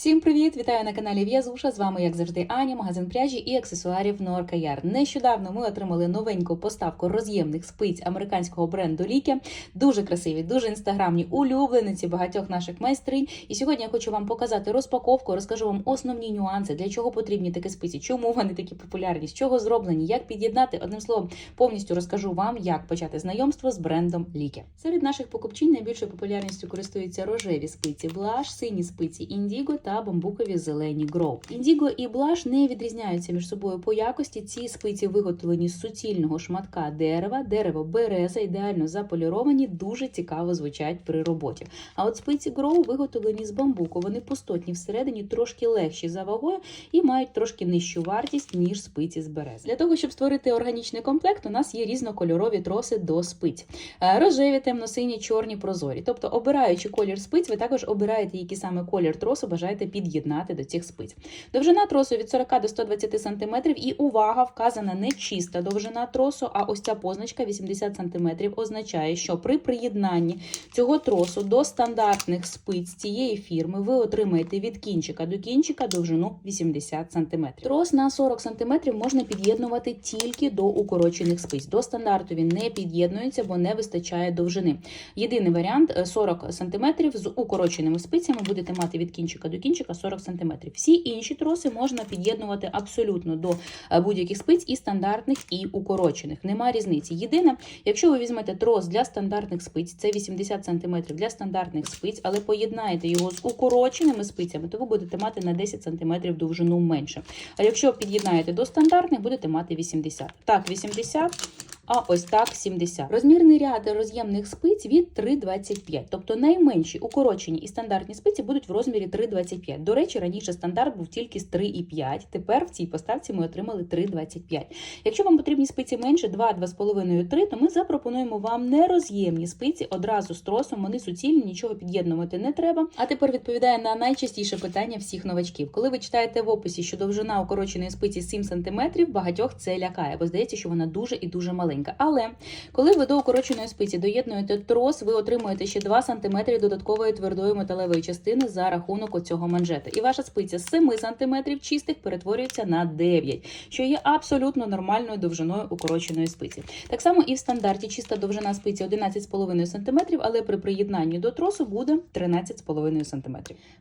Всім привіт! Вітаю на каналі В'язуша. З вами, як завжди, Аня, магазин пряжі і аксесуарів Норка Яр. Нещодавно ми отримали новеньку поставку роз'ємних спиць американського бренду Ліке. Дуже красиві, дуже інстаграмні улюблениці багатьох наших майстринь. І сьогодні я хочу вам показати розпаковку, розкажу вам основні нюанси, для чого потрібні такі спиці, чому вони такі популярні, з чого зроблені, як під'єднати. Одним словом, повністю розкажу вам, як почати знайомство з брендом Ліке. Серед наших покупчинь найбільшою популярністю користуються рожеві спиці Блаш, сині спиці Індіго бамбукові зелені Гроу. Індіго і Блаш не відрізняються між собою по якості. Ці спиці виготовлені з суцільного шматка дерева, дерево береза, ідеально заполіровані, дуже цікаво звучать при роботі. А от спиці Гроу виготовлені з бамбуку. Вони пустотні всередині, трошки легші за вагою і мають трошки нижчу вартість ніж спиці з берези. Для того щоб створити органічний комплект, у нас є різнокольорові троси до спиць. Е, Рожеві, темно-сині, чорні, прозорі. Тобто, обираючи колір спиць, ви також обираєте, який саме колір тросу бажаєте під'єднати до цих спиць. Довжина тросу від 40 до 120 см і увага вказана не чиста довжина тросу, а ось ця позначка 80 см означає, що при приєднанні цього тросу до стандартних спиць цієї фірми ви отримаєте від кінчика до кінчика довжину 80 см. Трос на 40 см можна під'єднувати тільки до укорочених спиць. До стандарту він не під'єднується, бо не вистачає довжини. Єдиний варіант е, 40 см з укороченими спицями будете мати від кінчика до кінчика 40 см. Всі інші троси можна під'єднувати абсолютно до е, будь-яких спиць і стандартних, і укорочених. Нема різниці. Єдине, якщо ви візьмете трос для стандартних спиць, це 80 см для стандартних спиць, але поєднаєте його з укороченими спицями, то ви будете мати на 10 см довжину менше. А якщо під'єднаєте до стандартних, будете мати 80. Так, 80. А ось так 70. Розмірний ряд роз'ємних спиць від 3,25. Тобто найменші укорочені і стандартні спиці будуть в розмірі 3,25. До речі, раніше стандарт був тільки з 3,5. Тепер в цій поставці ми отримали 3,25. Якщо вам потрібні спиці менше 2, 2,5, 3, то ми запропонуємо вам нероз'ємні спиці одразу з тросом. Вони суцільні, нічого під'єднувати не треба. А тепер відповідає на найчастіше питання всіх новачків. Коли ви читаєте в описі, що довжина укороченої спиці 7 см, багатьох це лякає, бо здається, що вона дуже і дуже маленька. Але коли ви до укороченої спиці доєднуєте трос, ви отримуєте ще 2 см додаткової твердої металевої частини за рахунок оцього манжета. І ваша спиця з 7 см чистих перетворюється на 9, що є абсолютно нормальною довжиною укороченої спиці. Так само і в стандарті чиста довжина спиці 11,5 см, але при приєднанні до тросу буде 13,5 см.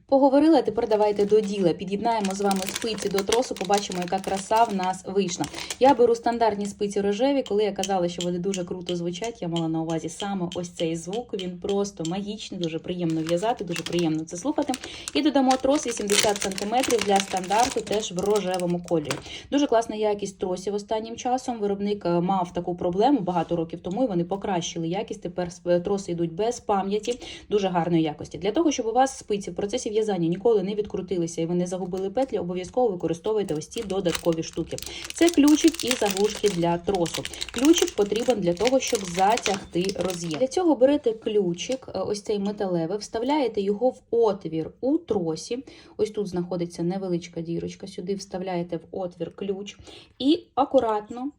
Поговорили, а тепер давайте до діла. Під'єднаємо з вами спиці до тросу, побачимо, яка краса в нас вийшла. Я беру стандартні спиці рожеві, коли я казала, що вони дуже круто звучать. Я мала на увазі саме ось цей звук. Він просто магічний, дуже приємно в'язати, дуже приємно це слухати. І додамо трос 80 см для стандарту, теж в рожевому кольорі. Дуже класна якість тросів останнім часом. Виробник е, мав таку проблему багато років тому, і вони покращили якість. Тепер троси йдуть без пам'яті, дуже гарної якості. Для того, щоб у вас спиці в процесі в'язання ніколи не відкрутилися і ви не загубили петлі, обов'язково використовуйте ось ці додаткові штуки. Це ключик і заглушки для тросу. Ключик потрібен для того, щоб затягти роз'єм. Для цього берете ключик, е, ось цей металевий, вставляєте його в отвір у тросі. Ось тут знаходиться невеличка дірочка. Сюди вставляєте в отвір ключ і акуратно.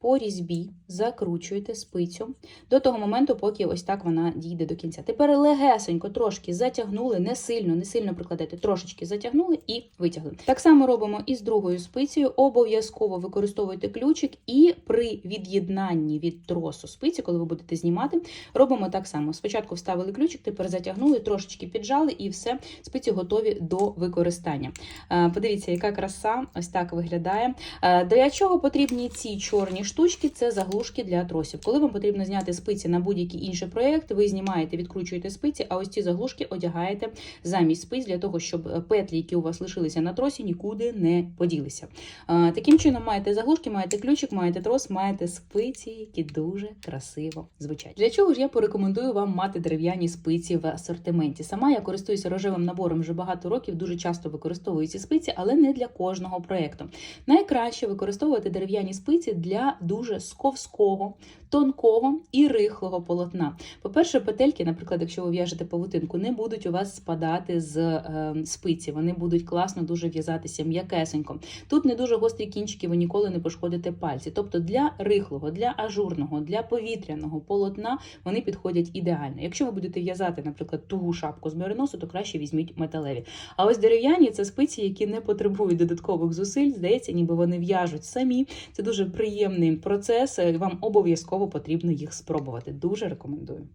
По різьбі закручуєте спицю до того моменту, поки ось так вона дійде до кінця. Тепер легесенько трошки затягнули, не сильно, не сильно прикладайте, трошечки затягнули і витягли. Так само робимо і з другою спицею. Обов'язково використовуйте ключик, і при від'єднанні від тросу спиці, коли ви будете знімати, робимо так само. Спочатку вставили ключик, тепер затягнули, трошечки піджали, і все, спиці готові до використання. Е, Подивіться, яка краса, ось так виглядає. Е, Для чого потрібні ці чорні штучки? Це заглушки для тросів. Коли вам потрібно зняти спиці на будь-який інший проєкт, ви знімаєте, відкручуєте спиці, а ось ці заглушки одягаєте замість спиць для того, щоб е, петлі, які у вас лишилися на тросі, нікуди не поділися. Таким чином маєте заглушки, маєте ключик, маєте трос, маєте спиці, які дуже красиво звучать. Для чого ж я порекомендую вам мати дерев'яні спиці в асортименті? Сама я користуюся рожевим набором вже багато років, дуже часто використовую ці спиці, але не для кожного проєкту. Найкраще використовувати дерев'яні спиці для дуже сковського, тонкого і рихлого полотна. По-перше, петельки, наприклад, якщо ви в'яжете павутинку, не будуть у вас спадати з е, спиці. Вони будуть класно дуже в'язатися м'якесенько. Тут не дуже гострі кінчики, ви ніколи не пошкодите пальці. Тобто для рихлого, для ажурного, для повітряного полотна вони підходять ідеально. Якщо ви будете в'язати, наприклад, тугу шапку з мериносу, то краще візьміть металеві. А ось дерев'яні це спиці, які не потребують додаткових зусиль. Здається, ніби вони в'яжуть самі. Це дуже приємний процес. Вам обов'язково потрібно їх спробувати. Дуже рекомендую.